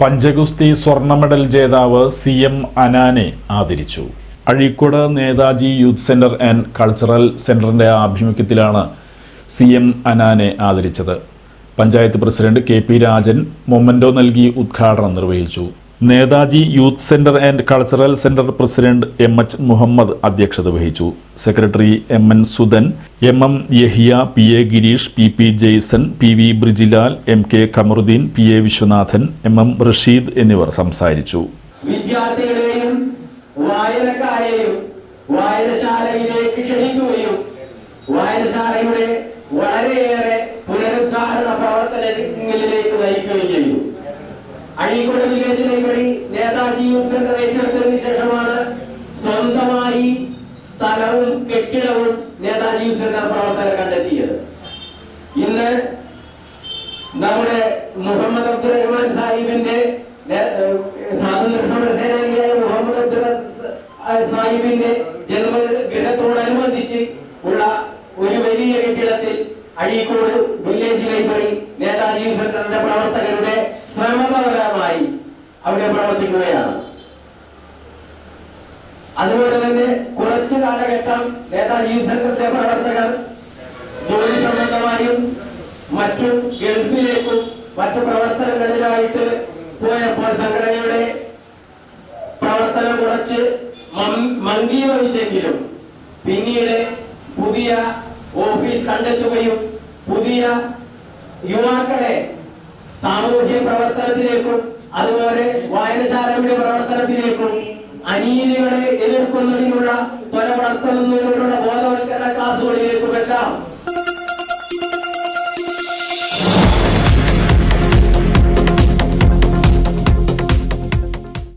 പഞ്ചഗുസ്തി സ്വർണ മെഡൽ ജേതാവ് C M അനാനെ ആദരിച്ചു. Azhikode Netaji youth centre and cultural സെന്ററിന്റെ ആഭിമുഖ്യത്തിലാണ് സി എം അനാനെ ആദരിച്ചത്. Panchayat president K P Rajan memento നൽകി ഉദ്ഘാടനം നിർവഹിച്ചു. Netaji youth centre and cultural centre president M H Muhammad അധ്യക്ഷത വഹിച്ചു. Secretary M N Sudhan M M Yahiya P A Gireesh P P Jaison P V Brijilal M K Kamaruddin P A Viswanathan M M Rasheed എന്നിവർ സംസാരിച്ചു. വിദ്യാർത്ഥികളെയും വായനക്കാരെയും വായനശാലയിലേക്ക് ക്ഷണിക്കുകയും വായനശാലയുടെ വളരെയേറെ പുനരുദ്ധാരണ പ്രവർത്തനങ്ങളിലേക്ക് നയിക്കുകയും ചെയ്തു. Azhikode village library Netaji youth centre ശേഷമാണ് സ്വന്തമായി സ്ഥലവും കെട്ടിടവും നേതാജി യൂത്ത് സെന്റർ പ്രവർത്തകർ കണ്ടെത്തിയത്. ഇന്ന് നമ്മുടെ മുഹമ്മദ് അബ്ദുൾ റഹ്മാൻ സാഹിബിന്റെ സ്വാതന്ത്ര്യ സമര സേനാനിയായ മുഹമ്മദ് അബ്ദുൾ സാഹിബിന്റെ ജന്മഗൃഹത്തോടനുബന്ധിച്ച് ഉള്ള ഒരു വലിയ കെട്ടിടത്തിൽ അഴീക്കോട് വില്ലേജ് ലൈബ്രറി നേതാജി സെന്ററിന്റെ പ്രവർത്തകരുടെ ശ്രമപരമായി അവിടെ പ്രവർത്തിക്കുകയാണ്. അതുപോലെ തന്നെ കാലഘട്ടം നേതാജി സംഘത്തിലെ പ്രവർത്തകർ ജോലി സംബന്ധമായും മറ്റും ഗൾഫിലേക്കും മറ്റു പ്രവർത്തനങ്ങളിലായിട്ട് പോയപ്പോൾ സംഘടനയുടെ പ്രവർത്തനം കുറച്ച് മന്ദീഭവിച്ചെങ്കിലും പിന്നീട് പുതിയ ഓഫീസ് കണ്ടെത്തുകയും പുതിയ യുവാക്കളെ സാമൂഹ്യ പ്രവർത്തനത്തിലേക്കും അതുപോലെ വായനശാലയുടെ പ്രവർത്തനത്തിലേക്കും അനീതികളെ എതിർക്കുന്നതിനുള്ള ബോധവൽക്കരണ